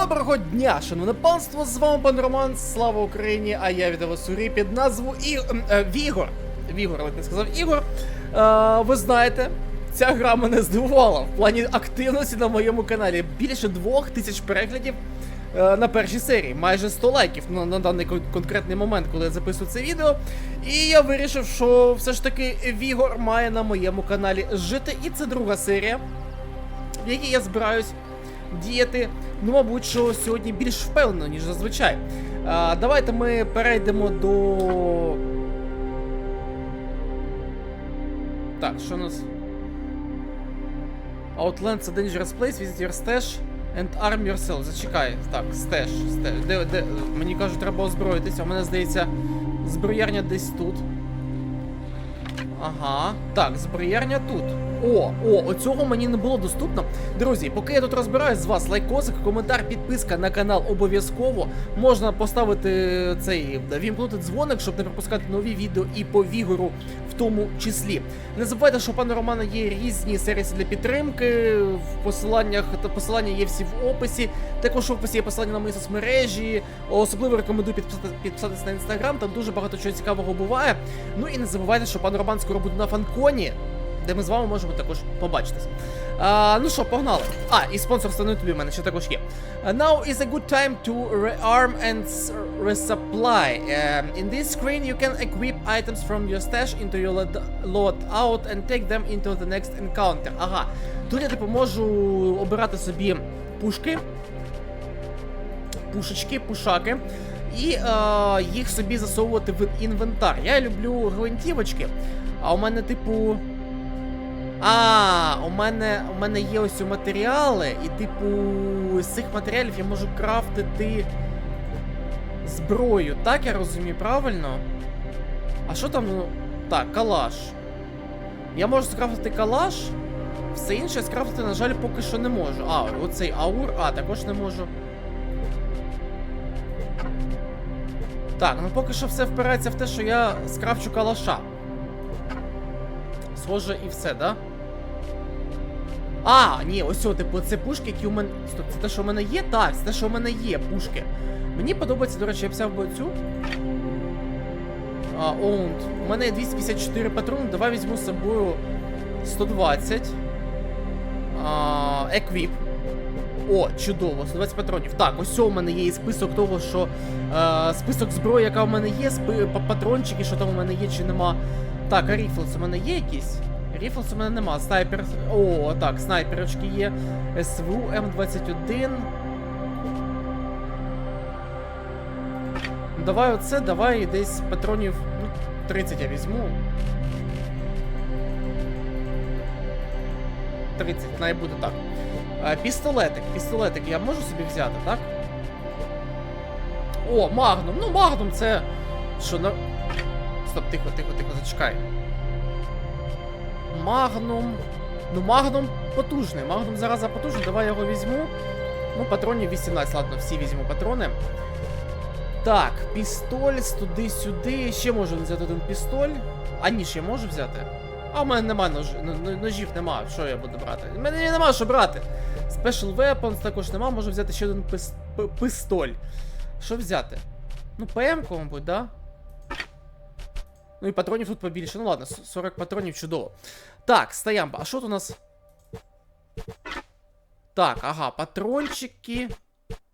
Доброго дня, шановне панство! З вами пан Роман, слава Україні! А я від Сурі під назву І... е, Вігор. Вігор, ледь не сказав Ігор. Е, ви знаєте, ця гра мене здивувала в плані активності на моєму каналі. Більше двох тисяч переглядів е, на першій серії, майже 100 лайків на, на даний кон- конкретний момент, коли я записую це відео. І я вирішив, що все ж таки Вігор має на моєму каналі жити. І це друга серія, в якій я збираюсь діяти, ну, мабуть, що сьогодні більш впевнено, ніж зазвичай. А, давайте ми перейдемо до. Так, що у нас? Outlands a dangerous place, visit your stash and arm yourself. Зачекай. Так, стеж. стеж. Де, де, мені кажуть, треба озброїтися. У мене здається, зброярня десь тут. Ага. Так, зброярня тут. О, о, оцього мені не було доступно. Друзі, поки я тут розбираюсь з вас, лайкосик, коментар, підписка на канал обов'язково. Можна поставити цей вімкнути дзвоник, щоб не пропускати нові відео і по вігору в тому числі. Не забувайте, що у пана Романа є різні сервіси для підтримки. В посиланнях та посилання є всі в описі. Також в описі є посилання на мої соцмережі. Особливо рекомендую підписати, підписатися на інстаграм, там дуже багато чого цікавого буває. Ну і не забувайте, що пан Роман скоро буде на фанконі, де ми з вами можемо також побачитись. А, ну що, погнали. А, і спонсорство на ютубі в мене ще також є. Now is a good time to rearm and resupply. Um, in this screen you can equip items from your stash into your load- loadout and take them into the next encounter. Ага. Тут я допоможу обирати собі пушки, пушечки, пушаки. І е, їх собі засовувати в інвентар. Я люблю гвинтівочки, а у мене, типу. А, у мене у мене є ось матеріали, і, типу, з цих матеріалів я можу крафтити зброю. Так я розумію, правильно? А що там, ну. Так, калаш. Я можу скрафтити калаш. Все інше скрафтити, на жаль, поки що не можу. А, оцей аур, а, також не можу. Так, ну поки що все впирається в те, що я скрафчу калаша. Схоже і все, да? А, ні, ось о, типу, це пушки, які у мене. Стоп, це те, що у мене є? Так, це те, що у мене є, пушки. Мені подобається, до речі, я взяв би цю. А, оунд. У мене є 254 патрони, давай візьму з собою 120. А, еквіп. О, чудово, 120 патронів. Так, ось у мене є і список того, що. Е, список зброї, яка у мене є, спи, патрончики, що там у мене є чи нема. Так, а ріфлс у мене є якісь? Ріфлс у мене нема. Снайпер. О, так, снайперочки є. СВУ М21. Ну, Давай оце, давай десь патронів. Ну, 30 я візьму. 30, най буде так. Е, Пістолетик, пістолетик я можу собі взяти, так? О, Магнум. Ну, Магнум це. Що на. Стоп, тихо, тихо, тихо, зачекай. Магнум. Ну, Магнум потужний. Магнум зараза потужний. Давай я його візьму. Ну, патронів 18, ладно, всі візьму патрони. Так, пістоль, туди-сюди. Ще можу взяти один пістоль. А ніж я можу взяти? А в мене нема нож... н- н- ножів, нема. Що я буду брати? У мене нема що брати. Special Weapons також нема, можу взяти ще один пис... пистоль. Що взяти? Ну, ПМ-ку, мабуть, да? Ну і патронів тут побільше. Ну ладно, 40 патронів чудово. Так, стоямба. А що тут у нас? Так, ага, патрончики.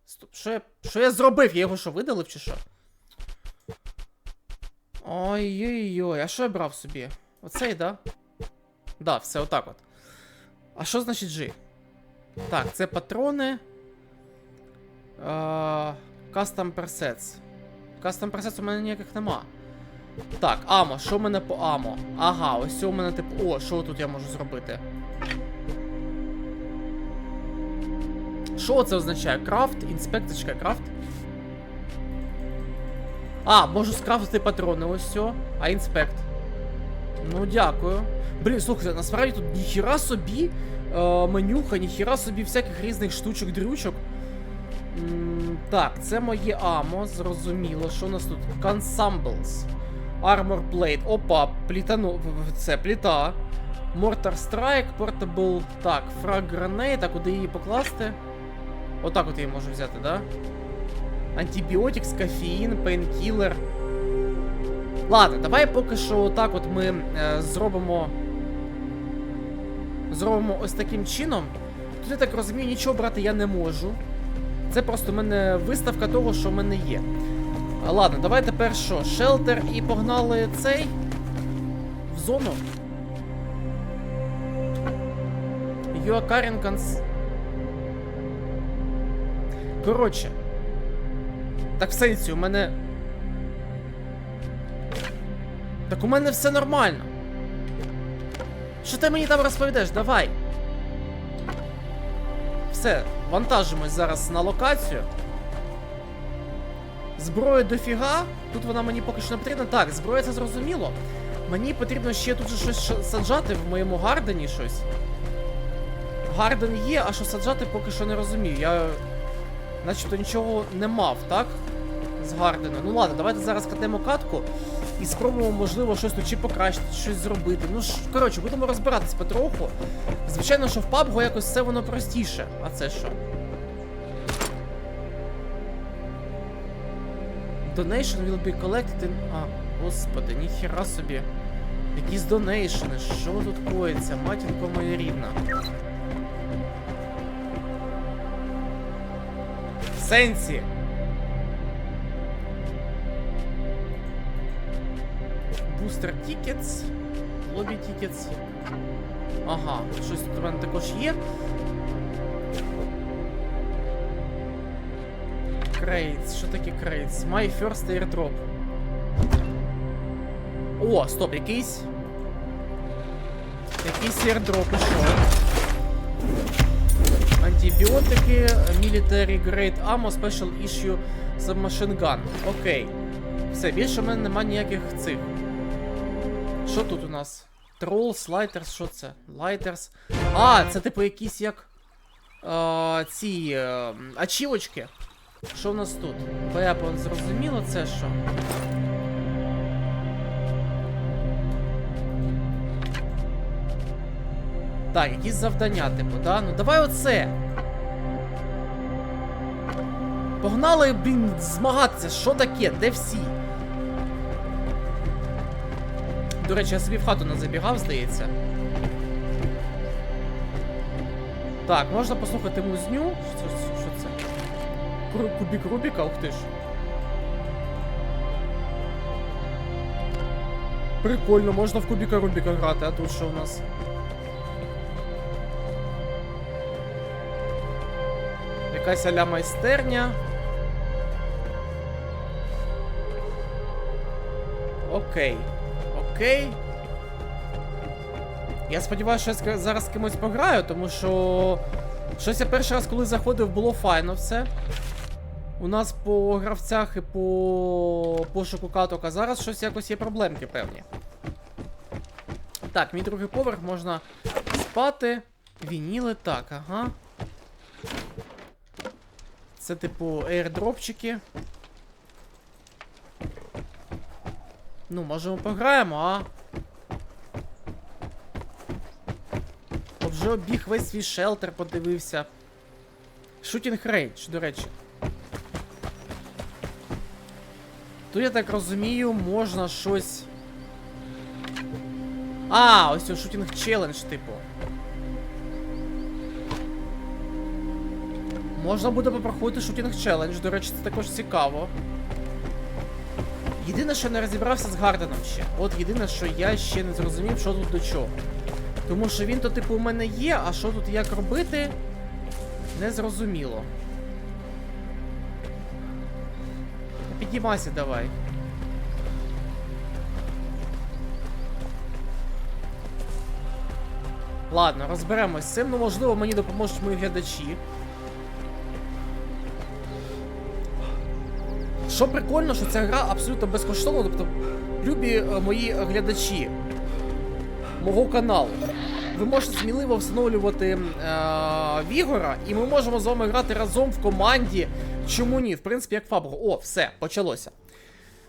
Стоп, що я. Що я зробив? Я його що, видалив чи що? Ой-ой-ой, а що я брав собі? Оцей, да? Да, все отак от. А що значить G? Так, це патрони. Custom presets. Custom presets у мене ніяких нема. Так, амо, що в мене по амо? Ага, ось у мене типу. О, що тут я можу зробити? Що це означає? Крафт? Інспекція, крафт? А, можу скрафтити патрони, ось все. А інспект. Ну, дякую. Блін, слухайте, насправді тут ніхіра собі е, менюха, ніхіра собі всяких різних штучок, дрючок. М, так, це моє амо, зрозуміло. Що у нас тут? Consumables. Armor Plate. Опа, плітану. Це пліта. Mortar Strike, Portable. Так, Frag Grenade, а куди її покласти? Отак от я її можу взяти, да? Антибіотик, кофеїн, пейнкілер. Ладно, давай поки що отак от ми е, зробимо. Зробимо ось таким чином. Тут я так розумію, нічого брати я не можу. Це просто в мене виставка того, що в мене є. Ладно, давай тепер що? Шелтер і погнали цей в зону. Юакарінканс. Коротше. Так в сенсі, у мене. Так у мене все нормально. Що ти мені там розповідаєш? Давай. Все, вантажимось зараз на локацію. Зброї дофіга. Тут вона мені поки що не потрібна. Так, зброя це зрозуміло. Мені потрібно ще тут же щось саджати в моєму гардені щось. Гарден є, а що саджати поки що не розумію. Я начебто нічого не мав, так? З Гардена. Ну ладно, давайте зараз катемо катку і спробуємо, можливо, щось тут чи покращити, щось зробити. Ну ж, коротше, будемо розбиратись потроху. Звичайно, що в PUBG якось все воно простіше. А це що? Donation will be collected in... А, господи, ніхіра собі. Якісь донейшени, що тут коїться, матінко моя рідна. Сенсі. Бустер Tickets. Лобі Tickets. Ага, щось тут у мене також є. Крейтс, що таке крейтс? My first airdrop. О, стоп, якийсь. Якийсь airdrop ішов. Антибіотики, military grade ammo, special issue submachine gun. Окей. Все, більше в мене немає ніяких цих. Що тут у нас? Trolls, Lighters, що це? Lighters. А, це типу якісь як. А, ці е, ачівочки. Що в нас тут? Weapon, зрозуміло, це що? Так, якісь завдання, типу, да? Ну давай оце. Погнали, блін, змагатися, що таке? Де всі? До речі, я собі в хату не забігав, здається. Так, можна послухати музню. Кубік Рубіка, ух ти ж. Прикольно, можна в кубіка Рубіка грати, а тут що у нас? Якась аля майстерня. Окей. Окей. Я сподіваюся, що я зараз з кимось пограю, тому що. Щось я перший раз, коли заходив, було файно все. У нас по гравцях і по пошуку каток, а зараз щось якось є проблемки певні. Так, мій другий поверх можна спати. Вініли, так, ага. Це типу аірдропчики. Ну, може ми пограємо, а? От вже обіг весь свій шелтер, подивився. Шутінг рейндж, до речі. Тут, я так розумію, можна щось. А, ось о шутінг челендж, типу. Можна буде попроходити шутінг челендж, до речі, це також цікаво. Єдине, що не розібрався з Гарденом ще. От єдине, що я ще не зрозумів, що тут до чого. Тому що він то, типу, у мене є, а що тут як робити, не зрозуміло. Підіймайся давай. Ладно, розберемось з цим. Ну, можливо, мені допоможуть мої глядачі. Що прикольно, що ця гра абсолютно безкоштовна, тобто, любі е, мої глядачі мого каналу. Ви можете сміливо встановлювати е, Вігора, і ми можемо з вами грати разом в команді. Чому ні? В принципі, як Фабго. О, все, почалося.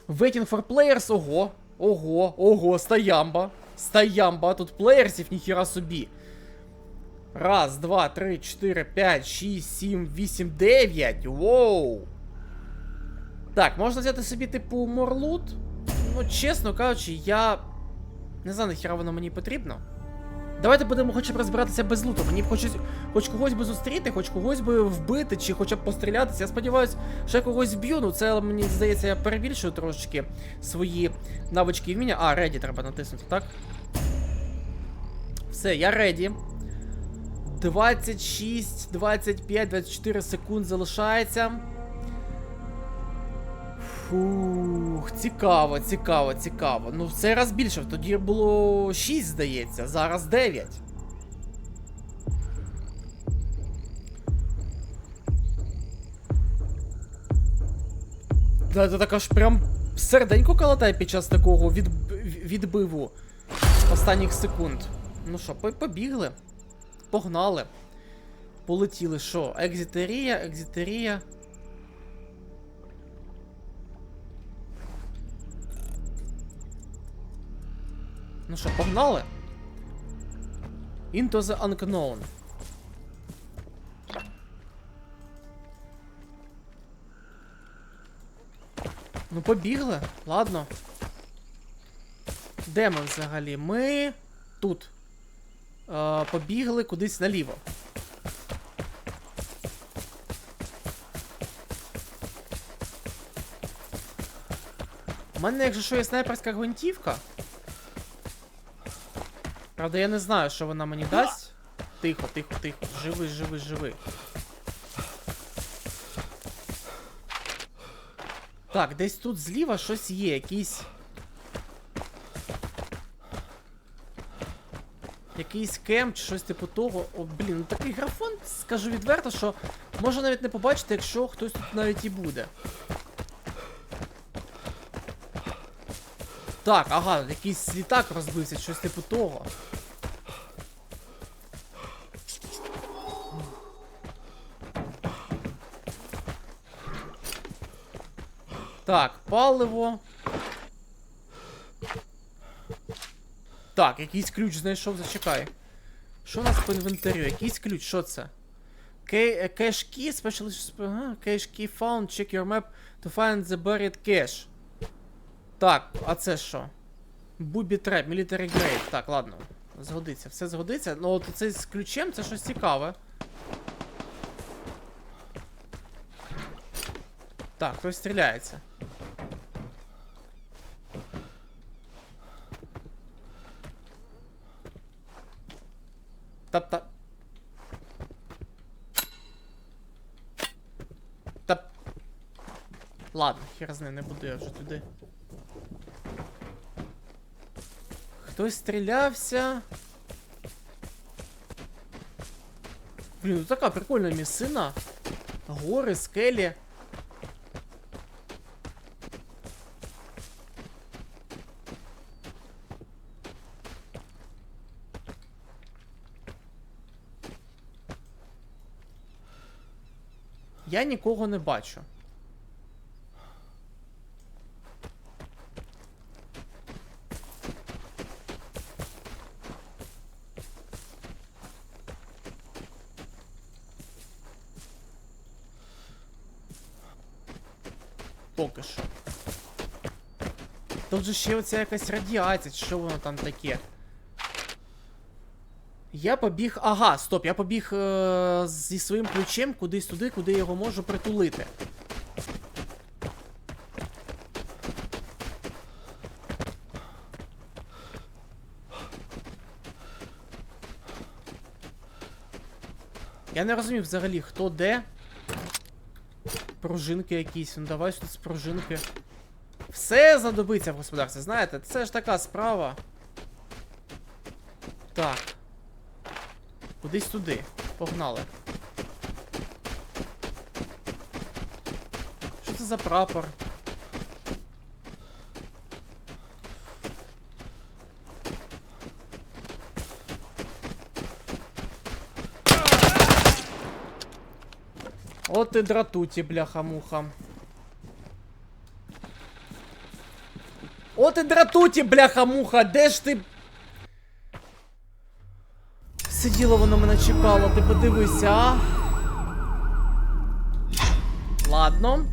Waiting for players, ого, ого, ого, стаямба. Стаямба, тут плеєрсів ніхіра собі. Раз, два, три, чотири, п'ять, шість, сім, вісім, дев'ять. Воу. Так, можна взяти собі, типу, морлут. Ну, чесно кажучи, я. Не знаю, нахіра воно мені потрібно. Давайте будемо хоча б розбиратися без луту. Мені б хоч, хоч когось би зустріти, хоч когось би вбити, чи хоча б пострілятися. Я сподіваюся, що я когось вб'ю. Ну це мені здається, я перебільшую трошечки свої навички і вміння. А, реді треба натиснути, так? Все, я реді. 26, 25, 24 секунд залишається. Фух, цікаво, цікаво, цікаво. Ну, в цей раз більше. Тоді було 6, здається, зараз 9. Да, це так аж прям серденько калатає під час такого від... відбиву останніх секунд. Ну що, побігли. Погнали. Полетіли, що? Екзітерія, екзітерія. Ну що, погнали? Into the unknown. Ну, побігли. Ладно. Де ми взагалі? Ми тут. Е, побігли кудись наліво. У мене, якщо що, є снайперська гвинтівка. Правда, я не знаю, що вона мені дасть. Тихо, тихо, тихо. Живи, живи, живи. Так, десь тут зліва щось є, якийсь. Якийсь кемп чи щось типу того. О, блін, ну такий графон, скажу відверто, що можна навіть не побачити, якщо хтось тут навіть і буде. Так, ага, якийсь літак розбився, щось типу того. Так, паливо. Так, якийсь ключ знайшов, зачекай. Що у нас по інвентарю? Якийсь ключ, що це? Cache key, special ага, cache key found, check your map to find the buried cache. Так, а це що? Booby trap, military grade. Так, ладно. Згодиться, все згодиться. Ну от це з ключем це щось цікаве. Так, хтось стріляється. Тап-тап. Тап. Ладно, хер з ним, не буду я вже туди. Хтось стрілявся. Блін, ну така прикольна місцина. Гори, скелі. Я нікого не бачу. Поки що. Тут же ще оця якась радіація, що воно там таке. Я побіг. Ага, стоп, я побіг е зі своїм ключем кудись туди, куди я його можу притулити. Я не розумів взагалі, хто де. Пружинки якісь, ну давай тут з пружинки. Все знадобиться в господарстві, знаєте, це ж така справа. Так. Кудись туди. Погнали. Що це за прапор? От і дратуті, бляха-муха. От і дратуті, бляха-муха, де ж ти? сиділо, воно мене чекало, ти подивися. а? Ладно.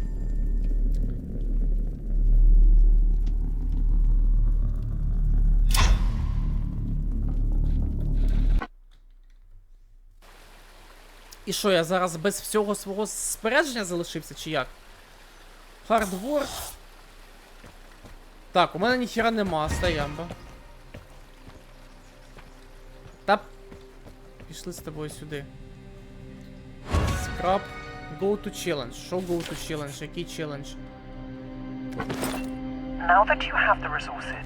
І що, я зараз без всього свого спорядження залишився, чи як? Хардворк. Так, у мене ніхіра нема, стоямба. Та пішли з тобою сюди. Скраб. Go to challenge. Що go to challenge? Який челендж? Now that you have the resources,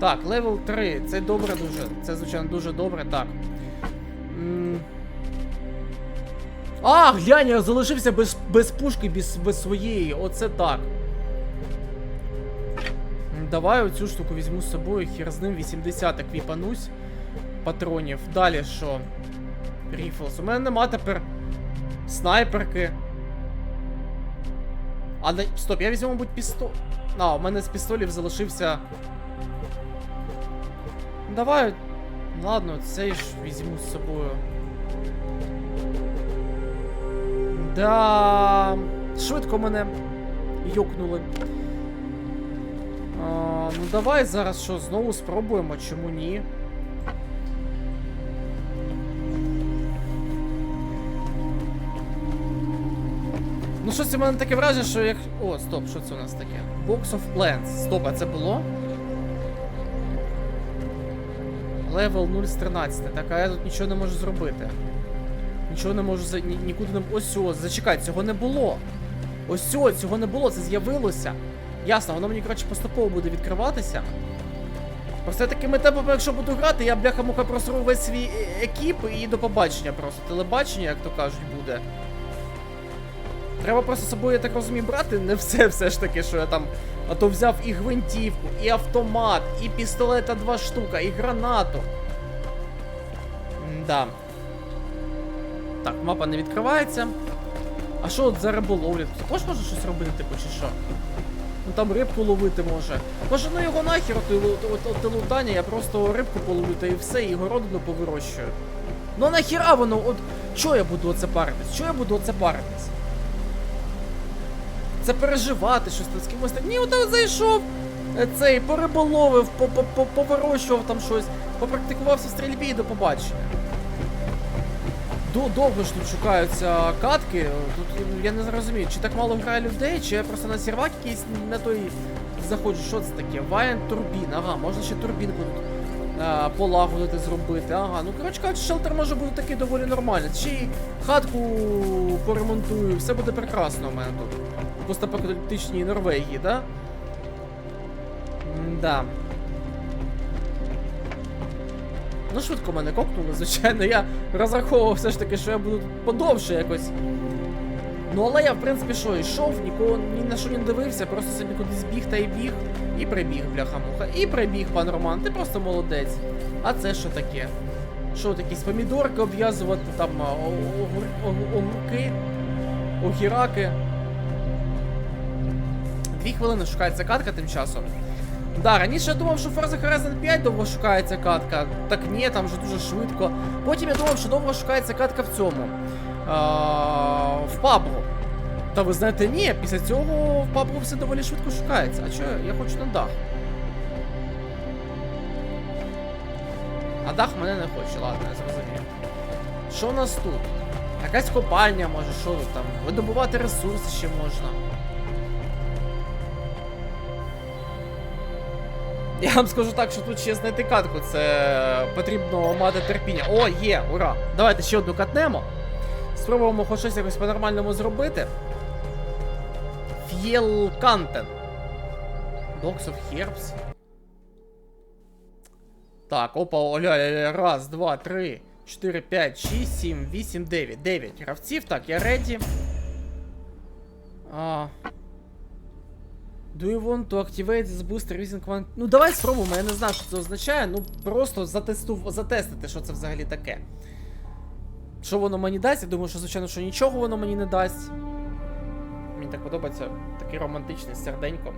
Так, левел 3. Це добре дуже. Це, звичайно, дуже добре, так. М. А, глянь, я залишився без, без пушки, без, без своєї. Оце так. Давай оцю штуку візьму з собою, хір з ним 80 квіпанусь патронів. Далі що? Ріфлс. У мене нема тепер снайперки. А не... Стоп, я візьму, мабуть, пістол. А, у мене з пістолів залишився. Давай. Ладно, цей ж візьму з собою. Да. Швидко мене йокнули. Ну давай зараз що, знову спробуємо, чому ні? Ну щось у мене таке враження, що як. О, стоп, що це у нас таке? Box of Plants. Стоп, а це було? Левел 0 з 13. Так, а я тут нічого не можу зробити. Нічого не можу за... ні- нікуди не. Ось ось, зачекай, цього не було. Ось ось, цього не було, це з'явилося. Ясно, воно мені, коротше, поступово буде відкриватися. Просто такими темпами, якщо буду грати, я бляха-муха просру весь свій е- екіп і до побачення просто. Телебачення, як то кажуть, буде. Треба просто з собою, я так розумію, брати не все все ж таки, що я там. А то взяв і гвинтівку, і автомат, і пістолета два штука, і гранату. Да. Так, мапа не відкривається. А що от за риболовлю? Також може щось робити, типу, чи що? Ну там рибку ловити може. Може, ну його нахер от лутання, я просто рибку половлю та і все, і городину повирощую. Ну нахіра воно, от чого я буду оце паритись? Чого я буду оце паритись? Це переживати щось з кимось так. Ні, от зайшов, е, цей, пориболовив, по- по- по- повирощував там щось, попрактикувався в стрільбі і до побачення. До- Довго ж тут шукаються катки. Тут я не розумію, чи так мало грає людей, чи я просто на сервак якийсь на той заходжу. Що це таке? Вайн турбін. Ага, можна ще турбінку тут а, полагодити, зробити. Ага, ну коротше кажучи, шелтер може бути такий доволі нормальний. Й хатку поремонтую, все буде прекрасно у мене тут. В постапокаліптичній Норвегії, да? Да. Ну, швидко мене кокнули, звичайно. Я розраховував все ж таки, що я буду подовше якось. Ну, але я, в принципі, що, йшов, нікого ні на що не дивився, просто собі кудись біг та й біг. І прибіг, бляха-муха. І прибіг, пан Роман, ти просто молодець. А це що таке? Що, якісь помідорки обв'язувати, там огурки, огіраки. Дві хвилини шукається катка тим часом. Да, раніше я думав, що Forza Horizon 5 довго шукається катка. Так ні, там вже дуже швидко. Потім я думав, що довго шукається катка в цьому. А, в PUBG. Та ви знаєте, ні, після цього в PUBG все доволі швидко шукається. А чого? Я хочу на дах. А дах мене не хоче, ладно, я зрозумів. Що у нас тут? Якась копальня, може, що тут там? Видобувати ресурси ще можна. Я вам скажу так, що тут ще знайти катку, це потрібно мати терпіння. О, є, ура! Давайте ще одну катнемо. Спробуємо хоч щось якось по-нормальному зробити. Ф'єл Кантен. Dogs of Herbs. Так, опа, оля, раз, два, три, чотири, п'ять, шість, сім, вісім, дев'ять. Дев'ять гравців. Так, я реді. А... Do you want to activate this booster using one... Ну давай спробуємо, я не знаю, що це означає. Ну просто затесту... затестити, що це взагалі таке. Що воно мені дасть? Я думаю, що, звичайно, що нічого воно мені не дасть. Мені так подобається такий романтичний серденько.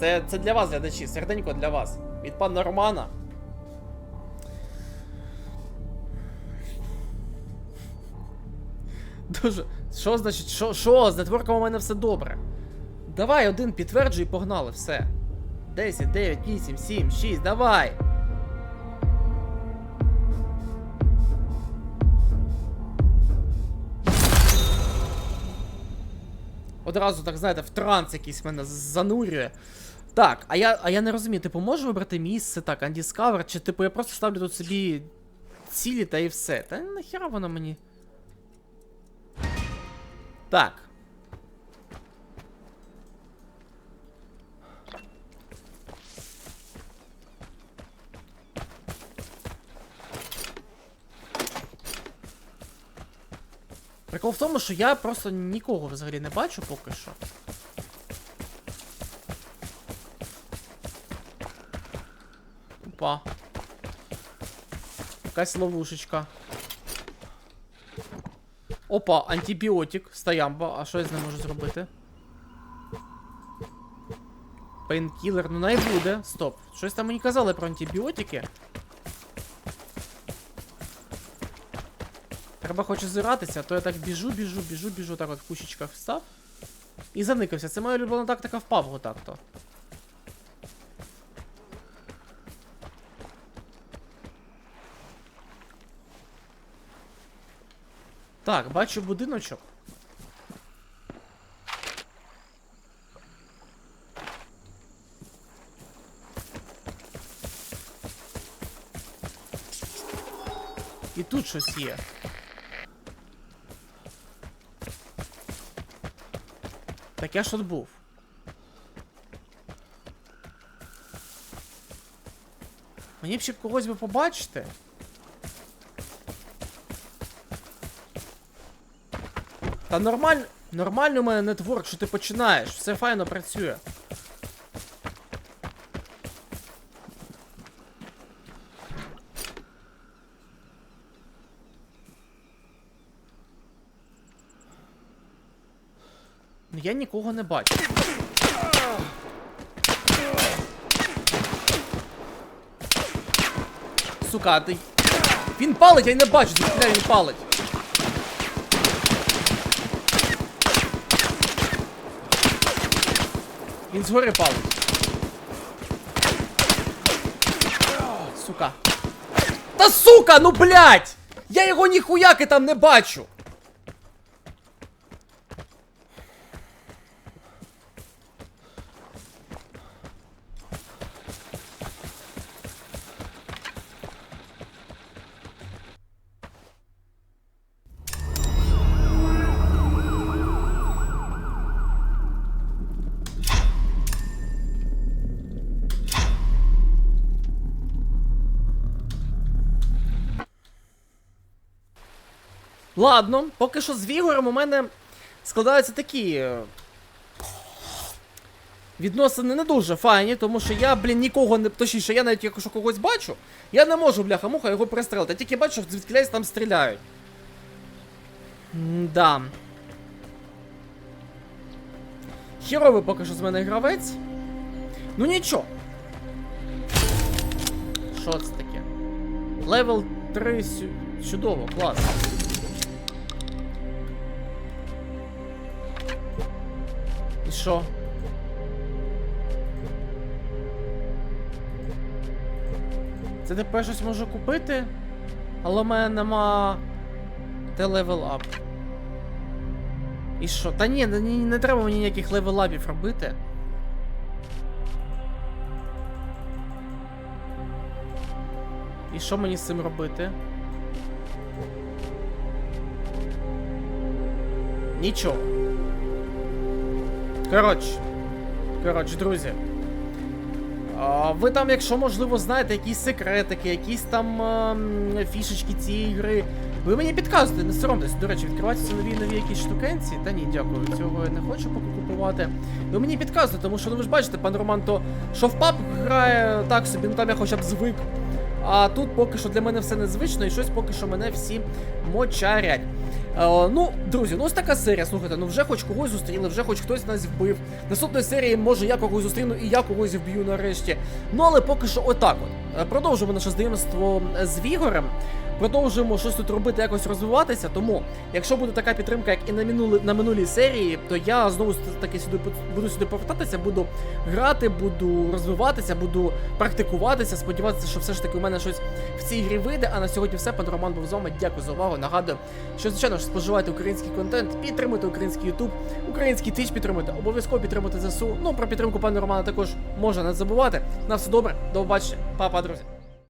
Це це для вас, глядачі, серденько для вас. Від пана Романа. Дуже. Що значить, що? що? З нетворком у мене все добре. Давай один підтверджуй і погнали, все. 10, 9, 8, 7, 6, давай. Одразу, так знаєте, в транс якийсь мене занурює. Так, а я, а я не розумію, типу, можу вибрати місце, так, Undiscovered, чи типу я просто ставлю тут собі цілі та і все. Та нахіра воно мені. Так. Прикол в тому, що я просто нікого взагалі не бачу поки що. Опа. Якась ловушечка. Опа, антибіотик, стоямба. А що я з ним можу зробити? Пейнкілер, ну най буде. Стоп. Щось там мені казали про антибіотики. Треба хоч озиратися, то я так біжу, біжу, біжу, біжу, так от в кущичках встав. І заникався. Це моя улюблена тактика в пабгу так-то. Так, бачу будиночок. І тут щось є. Так я ж тут був. Мені б ще б когось би побачити. Та нормаль... нормально у мене нетворк, що ти починаєш, все файно працює. Ну я нікого не бачу. Сука, ти. Він палить, я й не бачу, звідки він палить. Він згори палить. Сука. Та сука, ну блять! Я його ніхуяки там не бачу! Ладно, поки що з Вігорем у мене складаються такі. е, Відносини не дуже файні, тому що я, блін, нікого не. Точніше, я навіть якщо когось бачу, я не можу, бляха-муха, його пристрелити. Я тільки бачу, що звідкилясь там стріляють. Да. Хіровий поки що з мене гравець. Ну нічого. Що це таке? Левел 3 сю... чудово, клас. Що? Це тепер щось можу купити? Але в мене нема. Де левел ап. І що? Та ні, не, не, треба мені ніяких левелапів робити. І що мені з цим робити? Нічого. Коротше. Коротше, друзі. А, ви там, якщо можливо, знаєте якісь секретики, якісь там ем, фішечки цієї гри. Ви мені підказуєте, не соромтесь. До речі, відкриваються нові нові якісь штукенці. Та ні, дякую, цього я не хочу поки купувати. Ви мені підказуєте, тому що ну ви ж бачите, пан Роман, то що в пап грає так собі, ну там я хоча б звик. А тут поки що для мене все незвично і щось поки що мене всі мочарять. Е, ну, друзі, ну ось така серія. Слухайте, ну вже хоч когось зустріли, вже хоч хтось нас вбив. Наступної серії, може, я когось зустріну і я когось вб'ю нарешті. Ну але поки що отак от. Е, Продовжуємо наше знайомство з Вігорем. Продовжуємо щось тут робити, якось розвиватися. Тому, якщо буде така підтримка, як і на минулі на минулій серії, то я знову таки сюди буду сюди повертатися, буду грати, буду розвиватися, буду практикуватися. Сподіватися, що все ж таки у мене щось в цій грі вийде. А на сьогодні все. Пан Роман був з вами. Дякую за увагу. Нагадую, що звичайно ж споживайте український контент, підтримуйте український Ютуб, український Twitch підтримуйте, обов'язково підтримуйте ЗСУ. Ну про підтримку пана Романа також можна не забувати. На все добре, до побачення, Па-па, друзі.